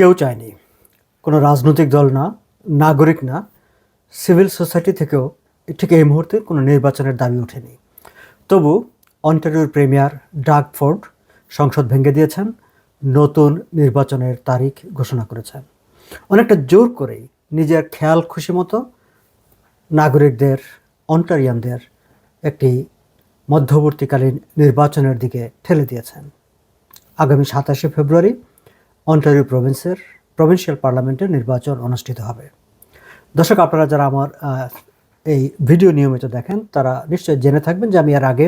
কেউ চায়নি। কোনো রাজনৈতিক দল না, নাগরিক না, সিভিল সোসাইটি থেকেও ঠিক এই মুহূর্তে কোনো নির্বাচনের দাবি ওঠেনি। তবু অন্টারিওর প্রিমিয়ার ডাক ফোর্ড সংসদ ভেঙে দিয়েছেন, নতুন নির্বাচনের তারিখ ঘোষণা করেছেন। অনেকটা জোর করেই নিজের খেয়াল খুশি মতো নাগরিকদের, অন্টারিয়ানদের একটি মধ্যবর্তীকালীন নির্বাচনের দিকে ঠেলে দিয়েছেন। আগামী সাতাশে ফেব্রুয়ারি অন্টারিও প্রভিন্সের, প্রভিন্সিয়াল পার্লামেন্টের নির্বাচন অনুষ্ঠিত হবে। দর্শক, আপনারা যারা আমার এই ভিডিও নিয়মিত দেখেন, তারা নিশ্চয়ই জেনে থাকবেন যে আমি এর আগে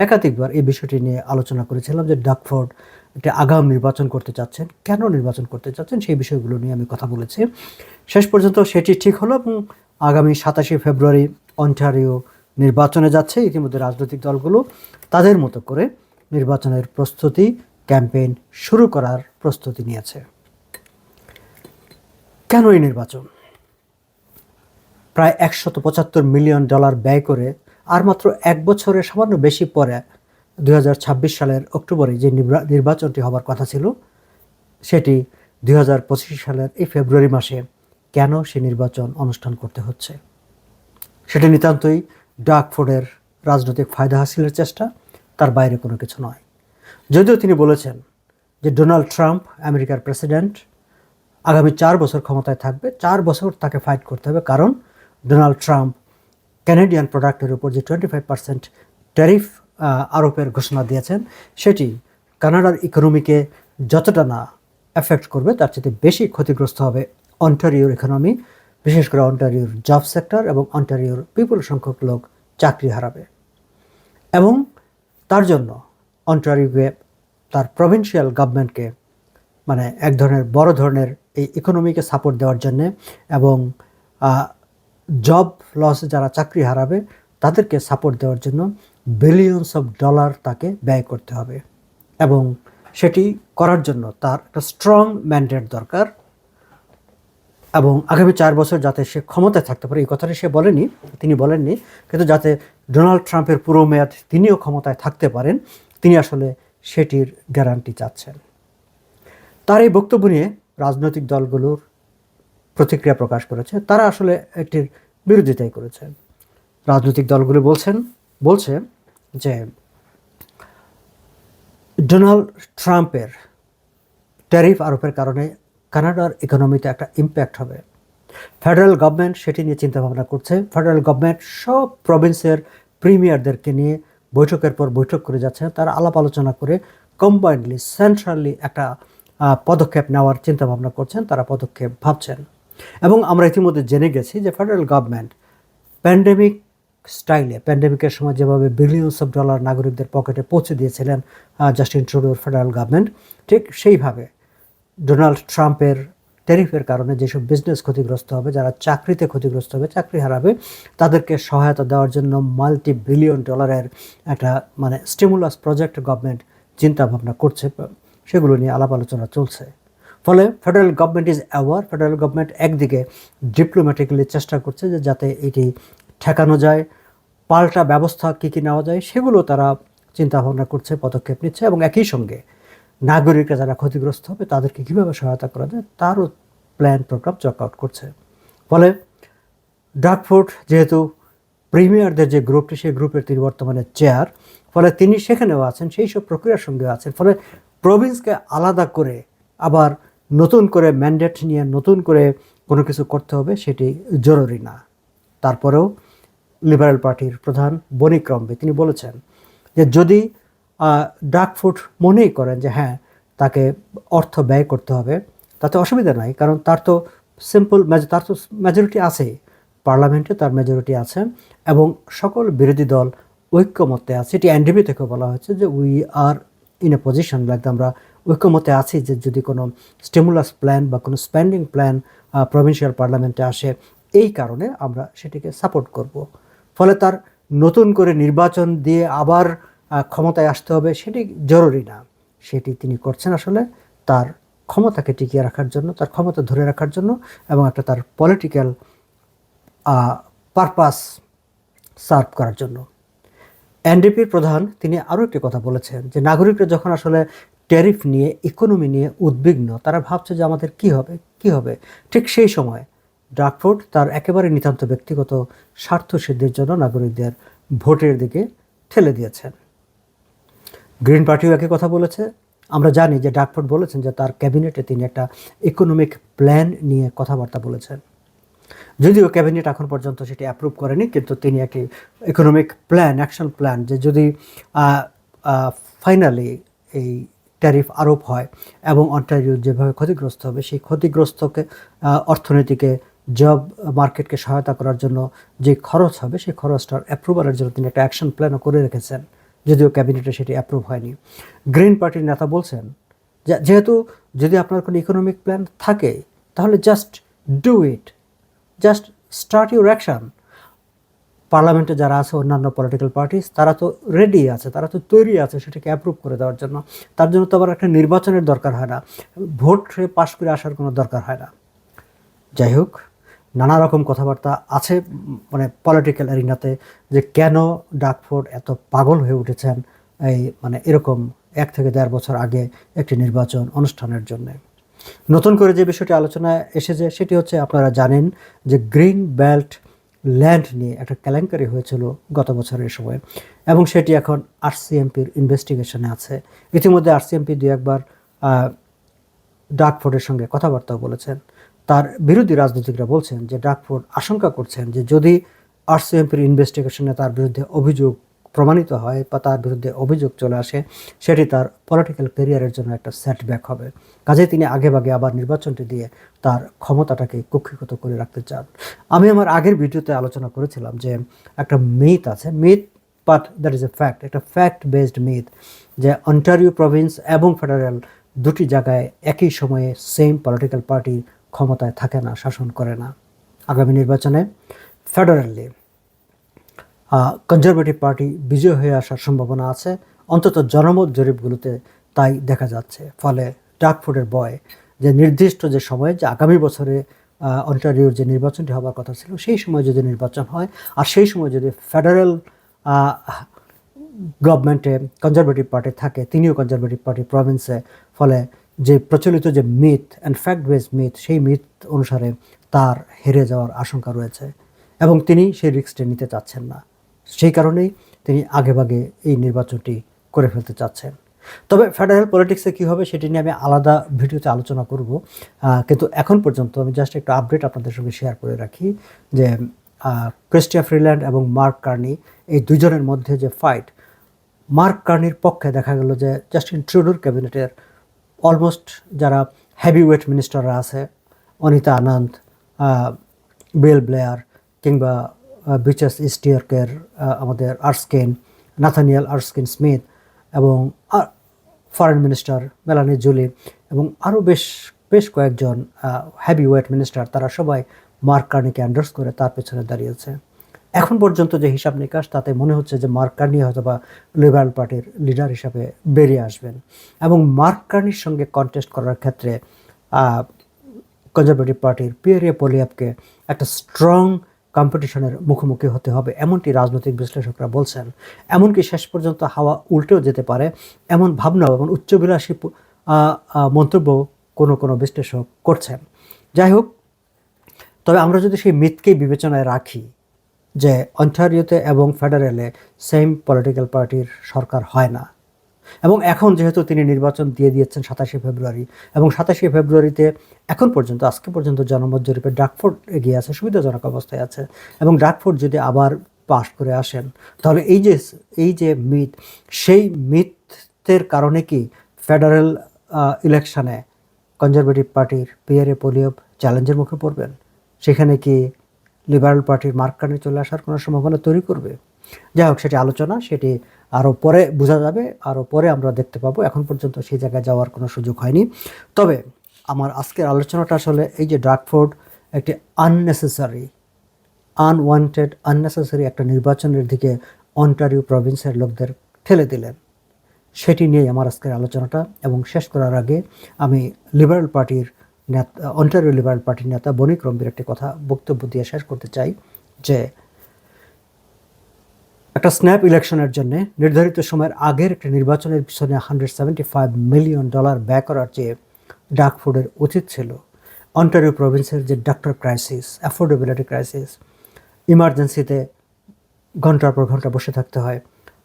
একাধিকবার এই বিষয়টি নিয়ে আলোচনা করেছিলাম যে ডাকফোর্ড একটি আগাম নির্বাচন করতে চাচ্ছেন। কেন নির্বাচন করতে চাচ্ছেন সেই বিষয়গুলো নিয়ে আমি কথা বলেছি। শেষ পর্যন্ত সেটি ঠিক হলো এবং আগামী সাতাশে ফেব্রুয়ারি অন্টারিও নির্বাচনে যাচ্ছে। ইতিমধ্যে রাজনৈতিক দলগুলো তাদের মতো করে নির্বাচনের প্রস্তুতি, ক্যাম্পেইন শুরু করার প্রস্তুতি নিয়েছে। কেন এই নির্বাচন? প্রায় একশত পঁচাত্তর মিলিয়ন ডলার ব্যয় করে আর মাত্র এক বছরের সামান্য বেশি পরে দু হাজার ছাব্বিশ সালের অক্টোবরে যে নির্বাচনটি হবার কথা ছিল, সেটি দু হাজার পঁচিশ সালের এই ফেব্রুয়ারি মাসে কেন সে নির্বাচন অনুষ্ঠান করতে হচ্ছে? সেটা নিতান্তই ডাকফোর্ডের রাজনৈতিক ফায়দা হাসিলের চেষ্টা, তার বাইরে কোনো কিছু নয়। যদিও তিনি বলেছেন যে ডোনাল্ড ট্রাম্প, আমেরিকার প্রেসিডেন্ট, আগামী চার বছর ক্ষমতায় থাকবে। চার বছর তাকে ফাইট করতে হবে। কারণ ডোনাল্ড ট্রাম্প ক্যানাডিয়ান প্রোডাক্টের উপর যে টোয়েন্টি ফাইভ পার্সেন্ট ট্যারিফ আরোপের ঘোষণা দিয়েছেন, সেটি কানাডার ইকোনমিকে যতটা না এফেক্ট করবে, তার চেয়ে বেশি ক্ষতিগ্রস্ত হবে অন্টারিওর ইকোনমি বিশেষ করে অন্টারিওর জব সেক্টর এবং অন্টারিওর বিপুল সংখ্যক লোক চাকরি হারাবে। এবং তার জন্য অন্টারিওকে তার প্রভিন্সিয়াল গভর্নমেন্টকে মানে এক ধরনের বড় ধরনের এই ইকোনমিকে সাপোর্ট দেওয়ার জন্যে এবং জব লস যারা চাকরি হারাবে তাদেরকে সাপোর্ট দেওয়ার জন্য বিলিয়নস অফ ডলার তাকে ব্যয় করতে হবে। এবং সেটি করার জন্য তার একটা স্ট্রং ম্যান্ডেট দরকার। এবং আগামী চার বছর যাতে সে ক্ষমতায় থাকতে পারে, এই কথাটি সে বলেনি, তিনি বলেননি, কিন্তু যাতে ডোনাল্ড ট্রাম্পের পুরো মেয়াদ তিনিও ক্ষমতায় থাকতে পারেন, তিনি আসলে সেটির গ্যারান্টি চাচ্ছেন। তার এই বক্তব্য নিয়ে রাজনৈতিক দলগুলোর প্রতিক্রিয়া প্রকাশ করেছে। তারা আসলে এটির বিরোধিতাই করেছে রাজনৈতিক দলগুলো বলছেন, বলছে যে ডোনাল্ড ট্রাম্পের ট্যারিফ আরোপের কারণে কানাডার ইকোনমিতে একটা ইম্প্যাক্ট হবে। ফেডারেল গভর্নমেন্ট সেটি নিয়ে চিন্তাভাবনা করছে। ফেডারেল গভর্নমেন্ট সব প্রভিন্সের প্রিমিয়ারদেরকে নিয়ে বৈঠকের পর বৈঠক করে যাচ্ছে তারা আলাপ আলোচনা করে কম্বাইন্ডলি সেন্ট্রালি একটা পদক্ষেপ নেওয়ার চিন্তাভাবনা করছেন, তারা পদক্ষেপ ভাবছেন। এবং আমরা ইতিমধ্যে জেনে গেছি যে ফেডারেল গভর্নমেন্ট প্যান্ডেমিক স্টাইলে প্যান্ডেমিকের সময় যেভাবে বিলিয়নস অফ ডলার নাগরিকদের পকেটে পৌঁছে দিয়েছিলেন জাস্টিন ট্রুডোর ফেডারেল গভর্নমেন্ট ঠিক সেইভাবে ডোনাল্ড ট্রাম্পের ট্যারিফের কারণে যেসব বিজনেস ক্ষতিগ্রস্ত হবে, যারা চাকরিতে ক্ষতিগ্রস্ত হবে, চাকরি হারাবে, তাদেরকে সহায়তা দেওয়ার জন্য মাল্টি বিলিয়ন ডলারের একটা মানে স্টিমুলাস প্রজেক্ট গভর্নমেন্ট চিন্তা ভাবনা করছে। সেগুলো নিয়ে আলাপ আলোচনা চলছে। ফলে federal government is aware federal government একদিকে ডিপ্লোম্যাটিক্যালি চেষ্টা করছে যে যাতে এটি ঠেকানো যায়, পাল্টা ব্যবস্থা কী কী নেওয়া যায়, সেগুলো তারা চিন্তা ভাবনা করছে, পদক্ষেপ নিচ্ছে এবং একই সঙ্গে নাগরিকরা যারা ক্ষতিগ্রস্ত হবে, তাদেরকে কীভাবে সহায়তা করা যায়, তারও প্ল্যান প্রোগ্রাম চক আউট করছে। ফলে ডাকফোর্ড যেহেতু প্রিমিয়ারদের যে গ্রুপটি, সেই গ্রুপের তিনি বর্তমানে চেয়ার ফলে তিনি সেখানেও আছেন, সেই সব প্রক্রিয়ার সঙ্গে আছেন। ফলে প্রভিন্সকে আলাদা করে আবার নতুন করে ম্যান্ডেট নিয়ে নতুন করে কোনো কিছু করতে হবে, সেটি জরুরি না। তারপরেও লিবারেল পার্টির প্রধান বনিক্রমবে তিনি বলেছেন যে যদি ডাকফুট মনেই করেন যে হ্যাঁ তাকে অর্থ ব্যয় করতে হবে। তাতে অসুবিধা নাই, কারণ তার তো সিম্পল তার তো মেজরিটি আছেই পার্লামেন্টে তার মেজরিটি আছে এবং সকল বিরোধী দল ঐক্যমতে আছে। এটি এনডিপি থেকে বলা হয়েছে যে we are in a position like আমরা ঐক্যমতে আছি যে যদি কোনো স্টিমুলাস প্ল্যান বা কোনো স্পেন্ডিং প্ল্যান প্রভিন্সিয়াল পার্লামেন্টে আসে, এই কারণে আমরা সেটিকে সাপোর্ট করব। ফলে তার নতুন করে নির্বাচন দিয়ে আবার ক্ষমতায় আসতে হবে সেটি জরুরি না। সেটি তিনি করছেন আসলে তার ক্ষমতাকে টিকিয়ে রাখার জন্য, তার ক্ষমতা ধরে রাখার জন্য এবং একটা তার পলিটিক্যাল পারপাস সার্ভ করার জন্য। এনডিপির প্রধান তিনি আরও একটি কথা বলেছেন যে, নাগরিকরা যখন আসলে ট্যারিফ নিয়ে ইকোনমি নিয়ে উদ্বিগ্ন, তারা ভাবছে যে আমাদের কি হবে কি হবে? ঠিক সেই সময় ডাকফোর্ড তার একেবারে নিতান্ত ব্যক্তিগত স্বার্থ সিদ্ধির জন্য নাগরিকদের ভোটের দিকে ঠেলে দিয়েছেন। গ্রিন পার্টিও একই কথা বলেছে। আমরা জানি যে ডাকফোর্ড বলেছেন যে তার ক্যাবিনেটে তিনি একটা ইকোনমিক প্ল্যান নিয়ে কথাবার্তা বলেছেন। যদিও ক্যাবিনেট এখন পর্যন্ত সেটি অ্যাপ্রুভ করেনি, কিন্তু তিনি একটি ইকোনমিক প্ল্যান অ্যাকশন প্ল্যান যে যদি ফাইনালি এই ট্যারিফ আরোপ হয় এবং অন্টারিও যেভাবে ক্ষতিগ্রস্ত হবে, সেই ক্ষতিগ্রস্তকে অর্থনীতিকে জব মার্কেটকে সহায়তা করার জন্য যে খরচ হবে, সেই খরচটার অ্যাপ্রুভালের জন্য তিনি একটা অ্যাকশন প্ল্যানও করে রেখেছেন। যদিও ক্যাবিনেটে সেটি অ্যাপ্রুভ হয়নি। গ্রিন পার্টির নেতা বলছেন যেহেতু যদি আপনার কোনো ইকোনমিক প্ল্যান থাকে, তাহলে just do it just start your action পার্লামেন্টে যারা আছে, অন্যান্য পলিটিক্যাল পার্টিস তারা তো রেডি আছে, তারা তো তৈরি আছে সেটাকে অ্যাপ্রুভ করে দেওয়ার জন্য। তার জন্য তো আবার একটা নির্বাচনের দরকার হয় না। ভোট পাশ করে আসার কোনো দরকার হয় না। যাই হোক নানা রকম কথাবার্তা আছে মানে পলিটিক্যাল এরিনাতে যে কেন ডাকফোর্ড এত পাগল হয়ে উঠেছেন এই মানে এরকম এক থেকে দেড় বছর আগে একটি নির্বাচন অনুষ্ঠানের জন্য। নতুন করে যে বিষয়টি আলোচনায় এসেছে, সেটি হচ্ছে আপনারা জানেন যে গ্রিন বেল্ট ল্যান্ড নিয়ে একটা কেলেঙ্কারি হয়েছিল গত বছরের সময়, এবং সেটি এখন আরসিএমপির ইনভেস্টিগেশনে আছে। ইতিমধ্যে আরসিএমপি দু একবার ডাকফোর্ডের সঙ্গে কথাবার্তাও বলেছেন। তার বিরোধী রাজনীতিকরা বলছেন যে ডাকফোর্ড আশঙ্কা করছেন যে যদি আরসিএমপির ইনভেস্টিগেশনে তার বিরুদ্ধে অভিযোগ প্রমাণিত হয় বা তার বিরুদ্ধে অভিযোগ চলে আসে, সেটি তার পলিটিক্যাল ক্যারিয়ারের জন্য একটা সেটব্যাক হবে। কাজে তিনি আগেভাগে আবার নির্বাচনটি দিয়ে তার ক্ষমতাটাকে কক্ষিগত করে রাখতে চান। আমি আমার আগের ভিডিওতে আলোচনা করেছিলাম যে একটা মিথ আছে। Myth but that is a fact একটা ফ্যাক্ট বেসড মিথ যে অন্টারিও প্রভিন্স এবং ফেডারেল দুটি জায়গায় একই সময়ে সেম পলিটিক্যাল পার্টি ক্ষমতায় থাকে না, শাসন করে না। আগামী নির্বাচনে ফেডারেলি কনজারভেটিভ পার্টি বিজয় হয়ে আসার সম্ভাবনা আছে। অন্তত জনমত জরিপগুলোতে তাই দেখা যাচ্ছে। ফলে ডাকফোর্ডের বয় যে নির্দিষ্ট যে সময়ে, যে আগামী বছরে অন্টারিওর যে নির্বাচনটি হবার কথা ছিল, সেই সময় যদি নির্বাচন হয়, আর সেই সময় যদি ফেডারেল গভর্নমেন্টে কনজারভেটিভ পার্টি থাকে, তিনিও কনজারভেটিভ পার্টি প্রভিন্সে ফলে যে প্রচলিত যে myth and fact base myth, সেই মিথ অনুসারে তার হেরে যাওয়ার আশঙ্কা রয়েছে এবং তিনি সেই রিস্কটি নিতে চাচ্ছেন না। সেই কারণেই তিনি আগেভাগে এই নির্বাচনটি করে ফেলতে চাচ্ছেন। তবে ফেডারেল পলিটিক্সে কী হবে সেটি নিয়ে আমি আলাদা ভিডিওতে আলোচনা করব। কিন্তু এখন পর্যন্ত আমি জাস্ট একটু আপডেট আপনাদের সঙ্গে শেয়ার করে রাখি যে ক্রিস্টিয়া ফ্রিল্যান্ড এবং মার্ক কার্নি এই দুজনের মধ্যে যে ফাইট মার্ক কার্নির পক্ষে দেখা গেল যে জাস্টিন ট্রুডোর ক্যাবিনেটের অলমোস্ট যারা হেভি ওয়েট মিনিস্টাররা আছে, অনিতা আনন্দ বেল ব্লেয়ার কিংবা বিচাস ইস্টিয়ার্কের আমাদের আর্সকেন, নাথানিয়াল আর্সকেন স্মিথ এবং ফরেন মিনিস্টার মেলানি জুলি এবং আরও বেশ বেশ কয়েকজন হেভি ওয়েট মিনিস্টার তারা সবাই মার্ক কার্নিকে অ্যান্ডার্স করে তার পেছনে দাঁড়িয়েছে। এখন পর্যন্ত যে হিসাব নিকাশ, তাতে মনে হচ্ছে যে মার্ক কার্নি হয়তো বা লিবারেল পার্টির লিডার হিসাবে বেরিয়ে আসবেন। এবং মার্ক কার্নির সঙ্গে কন্টেস্ট করার ক্ষেত্রে কনজারভেটিভ পার্টির পিয়ারিয়া পলিয়াপকে একটা স্ট্রং কম্পিটিশনের মুখোমুখি হতে হবে, এমনটি রাজনৈতিক বিশ্লেষকরা বলছেন। এমনকি শেষ পর্যন্ত হাওয়া উল্টেও যেতে পারে, এমন ভাবনা এবং উচ্চবিলাসী মন্তব্য কোনো কোনো বিশ্লেষক করছেন। যাই হোক, তবে আমরা যদি সেই মিথকেই বিবেচনায় রাখি যে অন্টারিওতে এবং ফেডারেলে সেম পলিটিক্যাল পার্টির সরকার হয় না। এবং এখন যেহেতু তিনি নির্বাচন দিয়ে দিয়েছেন সাতাশে ফেব্রুয়ারি এবং সাতাশে ফেব্রুয়ারিতে এখন পর্যন্ত, আজকে পর্যন্ত জনমত জরিপে ডাকফোর্ড এগিয়ে আছে, সুবিধাজনক অবস্থায় আছে এবং ডাকফোর্ড যদি আবার পাশ করে আসেন, তাহলে এই যে এই যে মিথ, সেই মিথের কারণে কি ফেডারেল ইলেকশনে কনজারভেটিভ পার্টির পিয়ারে পোলিও চ্যালেঞ্জের মুখে পড়বেন? সেখানে কি লিবারেল পার্টির মার্কানে চলে আসার কোনো সম্ভাবনা তৈরি করবে? যাই হোক, সেটি আলোচনা, সেটি আরও পরে বোঝা যাবে, আরও পরে আমরা দেখতে পাবো। এখন পর্যন্ত সেই জায়গায় যাওয়ার কোনো সুযোগ হয়নি। তবে আমার আজকের আলোচনাটা আসলে এই যে ডাকফোর্ড একটি আননেসেসারি আনওয়ান্টেড আননেসেসারি একটা নির্বাচনের দিকে অন্টারিও প্রভিন্সের লোকদের ঠেলে দিলেন। সেটি নিয়ে আমার আজকের আলোচনাটা। এবং শেষ করার আগে আমি লিবারেল পার্টির নেতা অন্টারিও লিবারেল পার্টির নেতা বণিক রম্বির একটি কথা বক্তব্য দিয়ে শেষ করতে চাই যে, একটা স্ন্যাপ ইলেকশনের জন্য নির্ধারিত সময়ের আগের একটি নির্বাচনের পিছনে hundred seventy five million dollar ব্যয় করার চেয়ে ডাকফুডের উচিত ছিল অন্টারিও প্রভিন্সের যে ডাক্তার ক্রাইসিস অ্যাফোর্ডেবিলিটি ক্রাইসিস ইমার্জেন্সিতে ঘণ্টার পর ঘণ্টা বসে থাকতে হয়,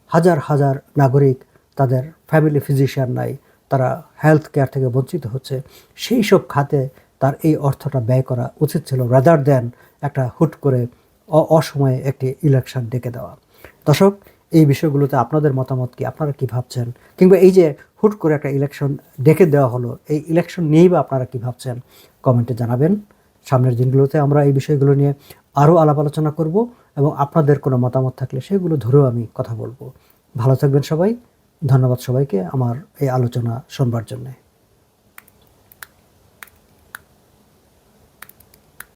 হাজার হাজার নাগরিক তাদের ফ্যামিলি ফিজিশিয়ান নাই তারা হেলথ কেয়ার থেকে বঞ্চিত হচ্ছে। সেই সব খাতে তার এই অর্থটা ব্যয় করা উচিত ছিল রাদার দেন একটা হুট করে অসময়ে একটি ইলেকশন ডেকে দেওয়া। দর্শক, এই বিষয়গুলোতে আপনাদের মতামত কি? আপনারা কি ভাবছেন? কিংবা এই যে হুট করে একটা ইলেকশন ডেকে দেওয়া হলো, এই ইলেকশন নিয়েই বা আপনারা কি ভাবছেন? কমেন্টে জানাবেন। সামনের দিনগুলোতে আমরা এই বিষয়গুলো নিয়ে আরও আলাপ আলোচনা করব এবং আপনাদের কোনো মতামত থাকলে সেগুলো ধরেও আমি কথা বলব। ভালো থাকবেন সবাই। ধন্যবাদ সবাইকে আমার এই আলোচনা শুনবার জন্যে।